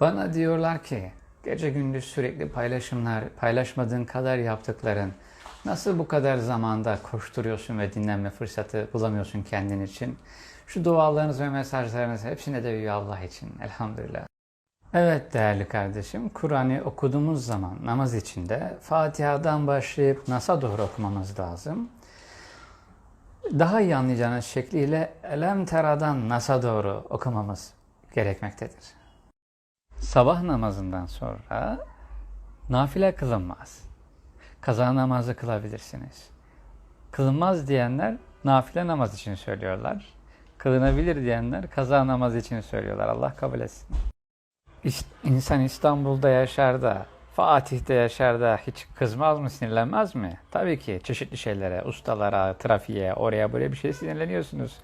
Bana diyorlar ki gece gündüz sürekli paylaşımlar, paylaşmadığın kadar yaptıkların nasıl bu kadar zamanda koşturuyorsun ve dinlenme fırsatı bulamıyorsun kendin için? Şu dualarınız ve mesajlarınız hepsine de bir Allah için elhamdülillah. Evet değerli kardeşim, Kur'an'ı okuduğumuz zaman namaz içinde Fatiha'dan başlayıp Nas'a doğru okumamız lazım. Daha iyi anlayacağınız şekliyle Elem Tera'dan Nas'a doğru okumamız gerekmektedir. Sabah namazından sonra nafile kılınmaz. Kaza namazı kılabilirsiniz. Kılınmaz diyenler nafile namaz için söylüyorlar. Kılınabilir diyenler kaza namaz için söylüyorlar. Allah kabul etsin. İnsan İstanbul'da yaşar da, Fatih'te yaşar da hiç kızmaz mı, sinirlenmez mi? Tabii ki çeşitli şeylere, ustalara, trafiğe, oraya buraya bir şey sinirleniyorsunuz.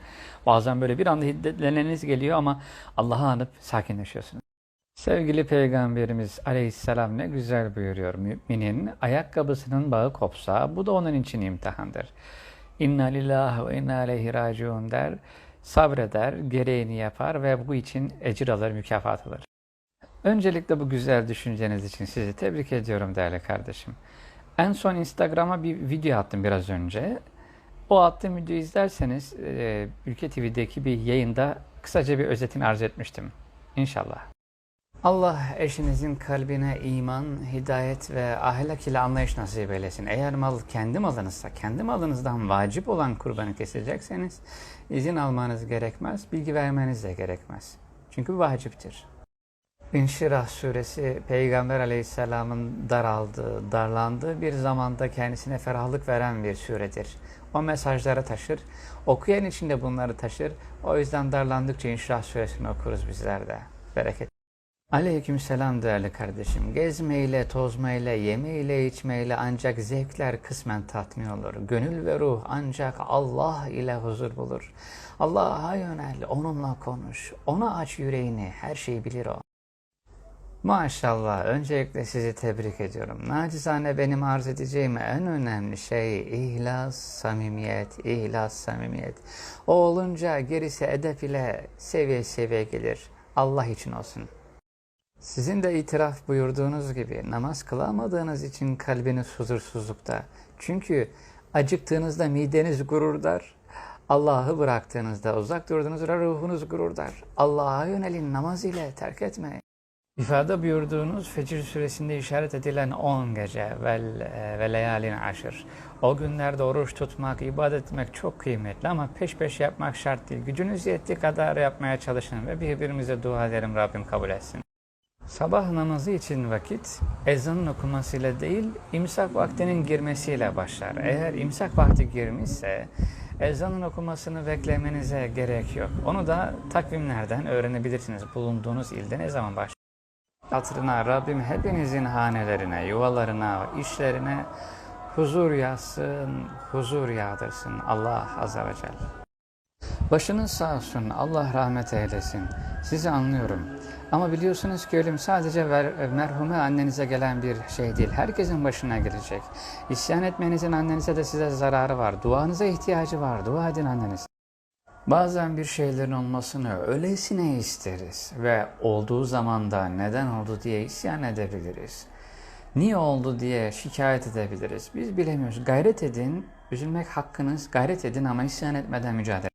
Bazen böyle bir anda hiddetleneniz geliyor ama Allah'a anıp sakinleşiyorsunuz. Sevgili Peygamberimiz Aleyhisselam ne güzel buyuruyor. Müminin ayakkabısının bağı kopsa bu da onun için imtihandır. İnna lillahi ve inna aleyhi raciun der, sabreder, gereğini yapar ve bu için ecir alır, mükafat alır. Öncelikle bu güzel düşünceniz için sizi tebrik ediyorum değerli kardeşim. En son Instagram'a bir video attım biraz önce. O attığım videoyu izlerseniz e, Ülke TV'deki bir yayında kısaca bir özetini arz etmiştim. İnşallah. Allah eşinizin kalbine iman, hidayet ve ahlak ile anlayış nasip eylesin. Eğer mal kendi malınızsa, kendi malınızdan vacip olan kurbanı kesecekseniz izin almanız gerekmez, bilgi vermeniz de gerekmez. Çünkü vaciptir. İnşirah suresi Peygamber aleyhisselamın daraldığı, darlandığı bir zamanda kendisine ferahlık veren bir suredir. O mesajları taşır, okuyan için de bunları taşır. O yüzden darlandıkça İnşirah suresini okuruz bizler de. Bereket. Aleyküm selam değerli kardeşim. Gezmeyle, tozmayla, yemeyle, içmeyle ancak zevkler kısmen tatmin olur. Gönül ve ruh ancak Allah ile huzur bulur. Allah'a yönel, onunla konuş. Ona aç yüreğini, her şeyi bilir o. Maşallah. Öncelikle sizi tebrik ediyorum. Nacizane benim arz edeceğim en önemli şey ihlas, samimiyet, ihlas, samimiyet. O olunca gerisi edep ile seviye seviye gelir. Allah için olsun. Sizin de itiraf buyurduğunuz gibi namaz kılamadığınız için kalbiniz huzursuzlukta. Çünkü acıktığınızda mideniz gururdar. Allah'ı bıraktığınızda uzak durduğunuzda ruhunuz gururdar. Allah'a yönelin namaz ile terk etmeyin. İfade buyurduğunuz Fecir suresinde işaret edilen 10 gece ve, ve leyalin aşır. O günlerde oruç tutmak, ibadet etmek çok kıymetli ama peş peş yapmak şart değil. Gücünüz yettiği kadar yapmaya çalışın ve birbirimize dua ederim Rabbim kabul etsin. Sabah namazı için vakit ezanın okumasıyla değil, imsak vaktinin girmesiyle başlar. Eğer imsak vakti girmişse ezanın okumasını beklemenize gerek yok. Onu da takvimlerden öğrenebilirsiniz. Bulunduğunuz ilde ne zaman başlar. Hatırına Rabbim hepinizin hanelerine, yuvalarına, işlerine huzur yazsın, huzur yağdırsın Allah Azze ve Celle. Başınız sağ olsun, Allah rahmet eylesin. Sizi anlıyorum. Ama biliyorsunuz ki ölüm sadece ver, merhume annenize gelen bir şey değil. Herkesin başına gelecek. İsyan etmenizin annenize de size zararı var. Duanıza ihtiyacı var. Dua edin anneniz. Bazen bir şeylerin olmasını öylesine isteriz ve olduğu zaman da neden oldu diye isyan edebiliriz. Niye oldu diye şikayet edebiliriz. Biz bilemiyoruz. Gayret edin, üzülmek hakkınız. Gayret edin ama isyan etmeden mücadele.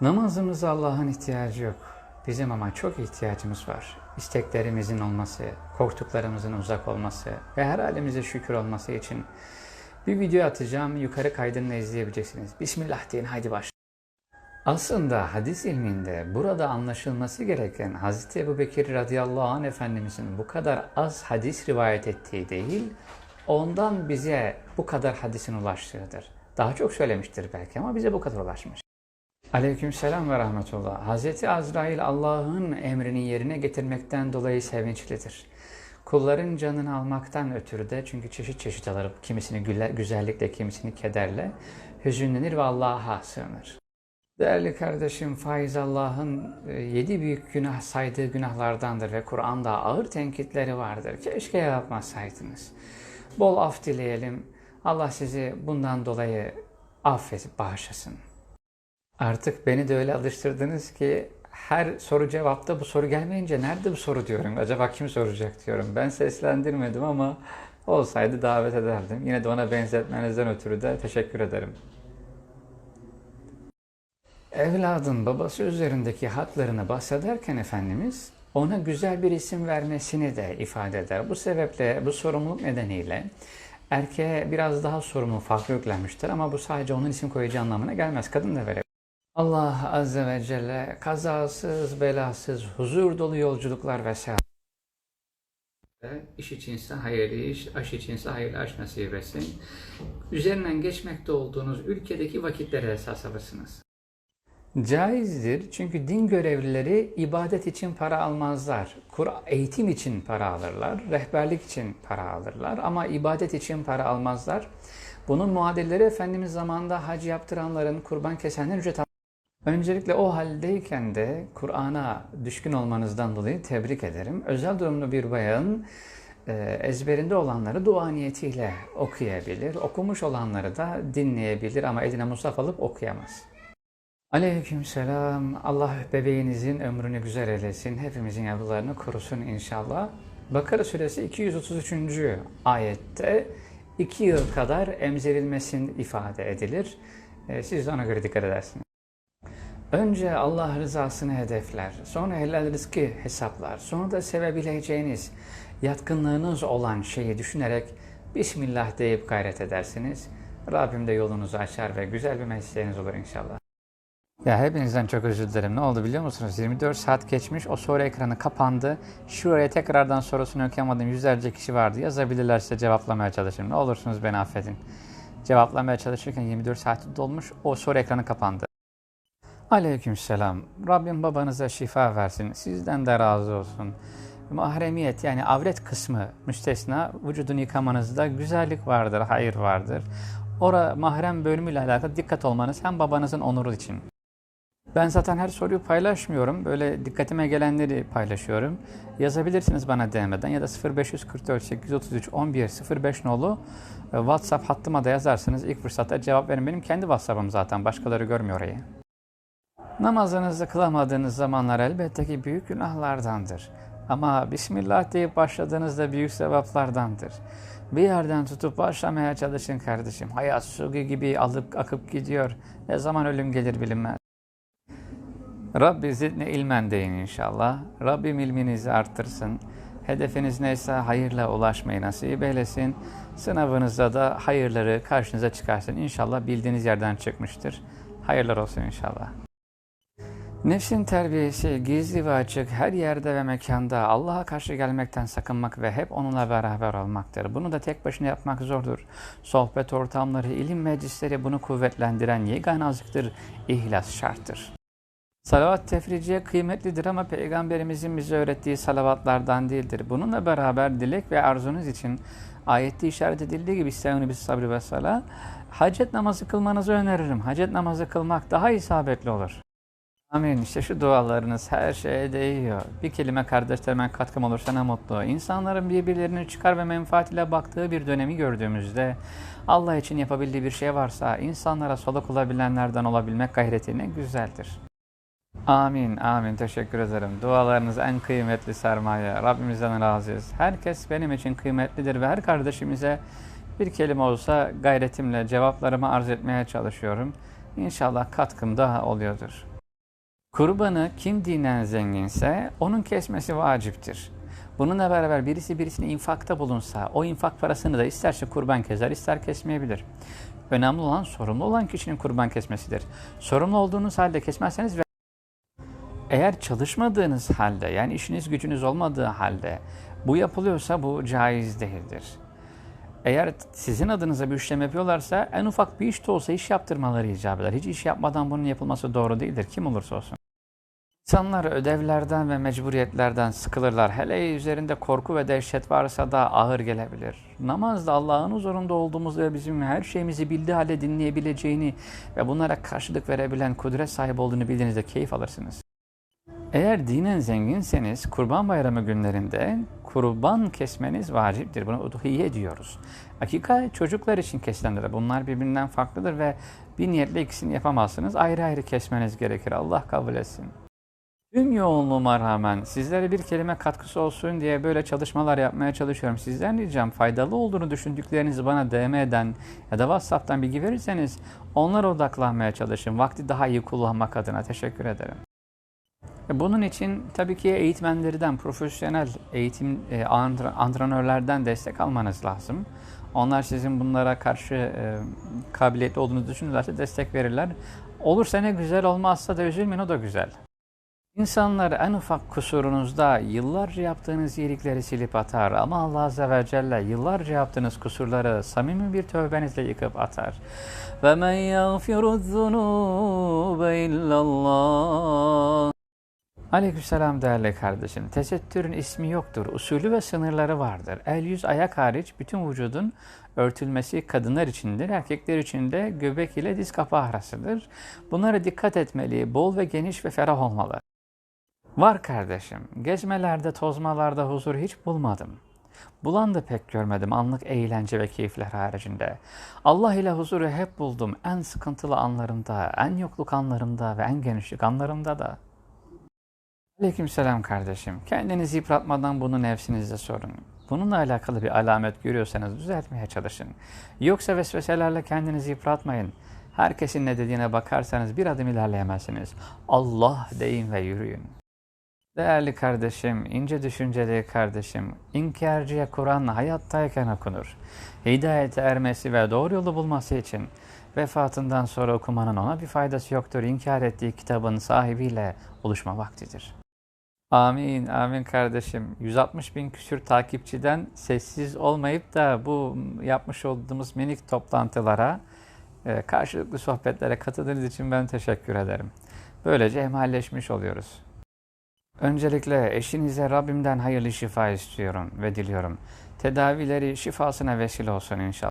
Namazımıza Allah'ın ihtiyacı yok. Bizim ama çok ihtiyacımız var. İsteklerimizin olması, korktuklarımızın uzak olması ve her halimize şükür olması için bir video atacağım. Yukarı kaydını izleyebileceksiniz. Bismillah deyin haydi başlayalım. Aslında hadis ilminde burada anlaşılması gereken Hz. Ebu Bekir radıyallahu anh Efendimizin bu kadar az hadis rivayet ettiği değil, ondan bize bu kadar hadisin ulaştığıdır. Daha çok söylemiştir belki ama bize bu kadar ulaşmış. Aleykümselam ve rahmetullah. Hz. Azrail Allah'ın emrini yerine getirmekten dolayı sevinçlidir. Kulların canını almaktan ötürü de çünkü çeşit çeşit alır. Kimisini güzellikle, kimisini kederle hüzünlenir ve Allah'a sığınır. Değerli kardeşim faiz Allah'ın yedi büyük günah saydığı günahlardandır ve Kur'an'da ağır tenkitleri vardır. Keşke yapmasaydınız. Bol af dileyelim. Allah sizi bundan dolayı affedip bağışlasın. Artık beni de öyle alıştırdınız ki her soru cevapta bu soru gelmeyince nerede bu soru diyorum. Acaba kim soracak diyorum. Ben seslendirmedim ama olsaydı davet ederdim. Yine de ona benzetmenizden ötürü de teşekkür ederim. Evladın babası üzerindeki haklarını bahsederken Efendimiz ona güzel bir isim vermesini de ifade eder. Bu sebeple bu sorumluluk nedeniyle erkeğe biraz daha sorumlu farklı yüklenmiştir ama bu sadece onun isim koyacağı anlamına gelmez. Kadın da verebilir. Allah Azze ve Celle kazasız, belasız, huzur dolu yolculuklar ve seyahat İş içinse hayırlı iş, aş içinse hayırlı aş nasip etsin. Üzerinden geçmekte olduğunuz ülkedeki vakitlere esas alırsınız. Caizdir çünkü din görevlileri ibadet için para almazlar. Kur eğitim için para alırlar, rehberlik için para alırlar ama ibadet için para almazlar. Bunun muadilleri Efendimiz zamanında hac yaptıranların, kurban kesenlerin ücret Öncelikle o haldeyken de Kur'an'a düşkün olmanızdan dolayı tebrik ederim. Özel durumlu bir bayan e, ezberinde olanları dua niyetiyle okuyabilir. Okumuş olanları da dinleyebilir ama eline musaf alıp okuyamaz. Aleyküm selam. Allah bebeğinizin ömrünü güzel eylesin. Hepimizin yavrularını korusun inşallah. Bakara suresi 233. ayette iki yıl kadar emzirilmesin ifade edilir. E, siz de ona göre dikkat edersiniz. Önce Allah rızasını hedefler, sonra helal rızkı hesaplar, sonra da sevebileceğiniz, yatkınlığınız olan şeyi düşünerek Bismillah deyip gayret edersiniz. Rabbim de yolunuzu açar ve güzel bir mesleğiniz olur inşallah. Ya hepinizden çok özür dilerim. Ne oldu biliyor musunuz? 24 saat geçmiş, o soru ekranı kapandı. Şuraya tekrardan sorusunu okuyamadım. Yüzlerce kişi vardı. Yazabilirlerse cevaplamaya çalışırım. Ne olursunuz beni affedin. Cevaplamaya çalışırken 24 saat dolmuş, o soru ekranı kapandı. Aleykümselam. Rabbim babanıza şifa versin. Sizden de razı olsun. Mahremiyet yani avret kısmı müstesna vücudunu yıkamanızda güzellik vardır, hayır vardır. Ora mahrem bölümüyle alakalı dikkat olmanız hem babanızın onuru için. Ben zaten her soruyu paylaşmıyorum. Böyle dikkatime gelenleri paylaşıyorum. Yazabilirsiniz bana DM'den ya da 0544 833 11 05 nolu e, WhatsApp hattıma da yazarsınız. İlk fırsatta cevap verin. Benim kendi WhatsApp'ım zaten. Başkaları görmüyor orayı. Namazınızı kılamadığınız zamanlar elbette ki büyük günahlardandır. Ama Bismillah deyip başladığınızda büyük sevaplardandır. Bir yerden tutup başlamaya çalışın kardeşim. Hayat su gibi alıp akıp gidiyor. Ne zaman ölüm gelir bilinmez. Rabbi zidne ilmen deyin inşallah. Rabbim ilminizi arttırsın. Hedefiniz neyse hayırla ulaşmayı nasip eylesin. Sınavınızda da hayırları karşınıza çıkarsın. İnşallah bildiğiniz yerden çıkmıştır. Hayırlar olsun inşallah. Nefsin terbiyesi gizli ve açık her yerde ve mekanda Allah'a karşı gelmekten sakınmak ve hep onunla beraber olmaktır. Bunu da tek başına yapmak zordur. Sohbet ortamları, ilim meclisleri bunu kuvvetlendiren yegane azıktır. İhlas şarttır. Salavat tefriciye kıymetlidir ama Peygamberimizin bize öğrettiği salavatlardan değildir. Bununla beraber dilek ve arzunuz için ayette işaret edildiği gibi isteyuni bis sabri ve sala hacet namazı kılmanızı öneririm. Hacet namazı kılmak daha isabetli olur. Amin. İşte şu dualarınız her şeye değiyor. Bir kelime kardeşlerime katkım olursa ne mutlu. İnsanların birbirlerini çıkar ve menfaat ile baktığı bir dönemi gördüğümüzde Allah için yapabildiği bir şey varsa insanlara soluk olabilenlerden olabilmek gayreti ne güzeldir. Amin, amin. Teşekkür ederim. Dualarınız en kıymetli sermaye. Rabbimizden razıyız. Herkes benim için kıymetlidir ve her kardeşimize bir kelime olsa gayretimle cevaplarımı arz etmeye çalışıyorum. İnşallah katkım daha oluyordur. Kurbanı kim dinen zenginse onun kesmesi vaciptir. Bununla beraber birisi birisine infakta bulunsa o infak parasını da isterse kurban keser ister kesmeyebilir. Önemli olan sorumlu olan kişinin kurban kesmesidir. Sorumlu olduğunuz halde kesmezseniz eğer çalışmadığınız halde yani işiniz gücünüz olmadığı halde bu yapılıyorsa bu caiz değildir. Eğer sizin adınıza bir işlem yapıyorlarsa en ufak bir iş de olsa iş yaptırmaları icap eder. Hiç iş yapmadan bunun yapılması doğru değildir. Kim olursa olsun. İnsanlar ödevlerden ve mecburiyetlerden sıkılırlar. Hele üzerinde korku ve dehşet varsa da ağır gelebilir. Namazda Allah'ın huzurunda olduğumuz ve bizim her şeyimizi bildiği halde dinleyebileceğini ve bunlara karşılık verebilen kudret sahibi olduğunu bildiğinizde keyif alırsınız. Eğer dinen zenginseniz kurban bayramı günlerinde kurban kesmeniz vaciptir. Buna uduhiye diyoruz. Hakika çocuklar için kesilenler bunlar birbirinden farklıdır ve bir niyetle ikisini yapamazsınız. Ayrı ayrı kesmeniz gerekir. Allah kabul etsin. Tüm yoğunluğuma rağmen sizlere bir kelime katkısı olsun diye böyle çalışmalar yapmaya çalışıyorum. Sizden ricam faydalı olduğunu düşündüklerinizi bana DM'den ya da WhatsApp'tan bilgi verirseniz onlara odaklanmaya çalışın. Vakti daha iyi kullanmak adına teşekkür ederim. E, Bunun için tabii ki eğitmenlerden, profesyonel eğitim e, antre- antrenörlerden destek almanız lazım. Onlar sizin bunlara karşı e, kabiliyetli olduğunuzu düşünürlerse destek verirler. Olursa ne güzel, olmazsa da üzülmeyin o da güzel. İnsanlar en ufak kusurunuzda yıllarca yaptığınız iyilikleri silip atar ama Allah Azze ve Celle yıllarca yaptığınız kusurları samimi bir tövbenizle yıkıp atar. Ve men yagfiru zunube illallah. Aleykümselam değerli kardeşim. Tesettürün ismi yoktur. Usulü ve sınırları vardır. El yüz ayak hariç bütün vücudun örtülmesi kadınlar içindir. Erkekler için de göbek ile diz kapağı arasıdır. Bunlara dikkat etmeli. Bol ve geniş ve ferah olmalı. Var kardeşim. Gezmelerde, tozmalarda huzur hiç bulmadım. Bulan da pek görmedim anlık eğlence ve keyifler haricinde. Allah ile huzuru hep buldum. En sıkıntılı anlarımda, en yokluk anlarımda ve en genişlik anlarımda da. Aleykümselam kardeşim. Kendinizi yıpratmadan bunu nefsinizde sorun. Bununla alakalı bir alamet görüyorsanız düzeltmeye çalışın. Yoksa vesveselerle kendinizi yıpratmayın. Herkesin ne dediğine bakarsanız bir adım ilerleyemezsiniz. Allah deyin ve yürüyün. Değerli kardeşim, ince düşünceli kardeşim, inkarcıya Kur'an hayattayken okunur. Hidayete ermesi ve doğru yolu bulması için vefatından sonra okumanın ona bir faydası yoktur. İnkar ettiği kitabın sahibiyle buluşma vaktidir. Amin, amin kardeşim. 160 bin küsür takipçiden sessiz olmayıp da bu yapmış olduğumuz minik toplantılara, e, karşılıklı sohbetlere katıldığınız için ben teşekkür ederim. Böylece hemalleşmiş oluyoruz. Öncelikle eşinize Rabbimden hayırlı şifa istiyorum ve diliyorum. Tedavileri şifasına vesile olsun inşallah.